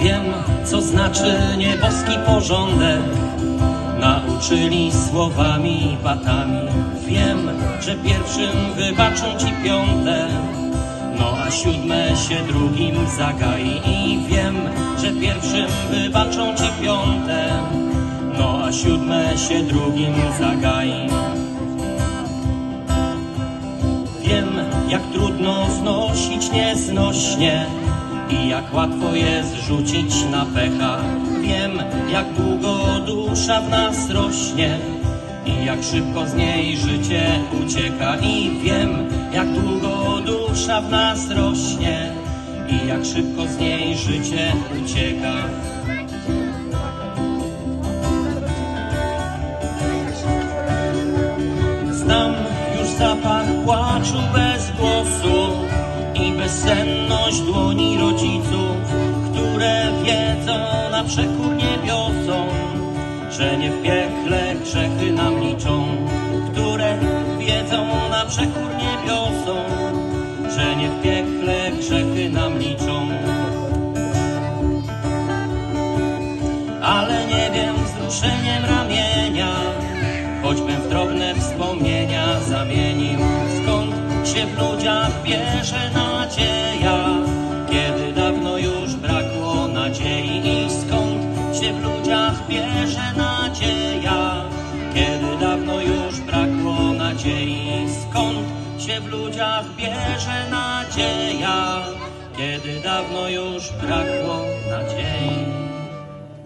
Wiem, co znaczy nieboski porządek. Nauczyli słowami i batami. Wiem, że pierwszym wybaczą ci piąte. No a siódme się drugim zagai. I wiem, że pierwszym wybaczą ci piąte. No a siódme się drugim zagai. Wiem, jak trudno znosić nieznośnie i jak łatwo jest rzucić na pecha. Wiem, jak długo dusza w nas rośnie i jak szybko z niej życie ucieka. I wiem, jak długo dusza w nas rośnie i jak szybko z niej życie ucieka. Znam już zapach płaczu bez głosu bezsenność dłoni rodziców, które wiedzą na przekór niebiosom, że nie w piekle grzechy nam liczą, które wiedzą na przekór niebiosom, że nie w piekle grzechy nam liczą. ale nie wiem wzruszeniem ramienia, choćbym w drobne wspomnienia zamienił, skąd się w ludziach bierze nadzieja, bierze nadzieja, kiedy dawno już brakło nadziei, skąd się w ludziach bierze nadzieja, kiedy dawno już brakło nadziei.